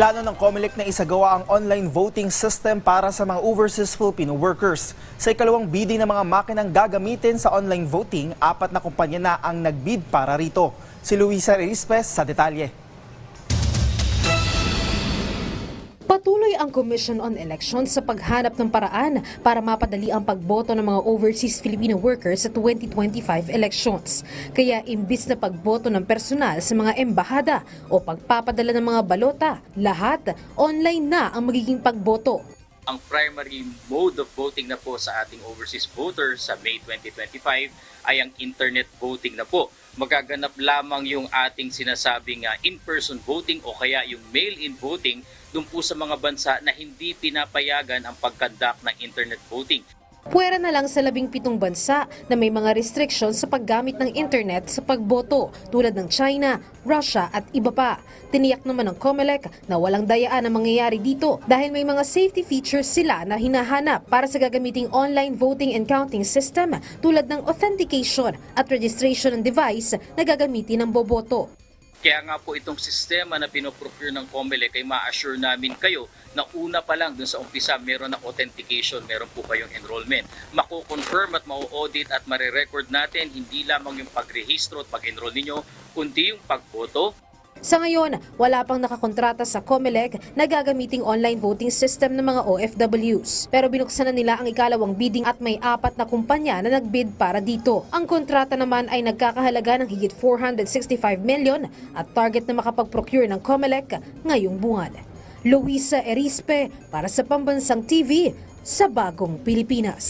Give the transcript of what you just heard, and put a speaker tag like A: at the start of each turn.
A: Plano ng COMELEC na isagawa ang online voting system para sa mga overseas Filipino workers. Sa ikalawang bidding ng mga makinang gagamitin sa online voting, apat na kumpanya na ang nagbid para rito. Si Luisa Rispes sa detalye.
B: Patuloy ang Commission on Elections sa paghanap ng paraan para mapadali ang pagboto ng mga overseas Filipino workers sa 2025 elections. Kaya imbis na pagboto ng personal sa mga embahada o pagpapadala ng mga balota, lahat online na ang magiging pagboto.
C: Ang primary mode of voting na po sa ating overseas voters sa May 2025 ay ang internet voting na po. Magaganap lamang yung ating sinasabing ah, in-person voting o kaya yung mail-in voting dun po sa mga bansa na hindi pinapayagan ang pagkandak ng internet voting.
B: Puwera na lang sa labing pitong bansa na may mga restrictions sa paggamit ng internet sa pagboto tulad ng China, Russia at iba pa. Tiniyak naman ng COMELEC na walang dayaan ang mangyayari dito dahil may mga safety features sila na hinahanap para sa gagamiting online voting and counting system tulad ng authentication at registration ng device na gagamitin ng boboto.
C: Kaya nga po itong sistema na pinoprocure ng COMELEC ay ma-assure namin kayo na una pa lang dun sa umpisa meron na authentication, meron po kayong enrollment. Mako-confirm at mau-audit at marirecord natin hindi lamang yung pagrehistro at pag-enroll ninyo, kundi yung pagboto,
B: Sa ngayon, wala pang nakakontrata sa COMELEC na gagamiting online voting system ng mga OFWs. Pero binuksan na nila ang ikalawang bidding at may apat na kumpanya na nagbid para dito. Ang kontrata naman ay nagkakahalaga ng higit 465 million at target na makapag-procure ng COMELEC ngayong buwan. Luisa Erispe para sa Pambansang TV sa Bagong Pilipinas.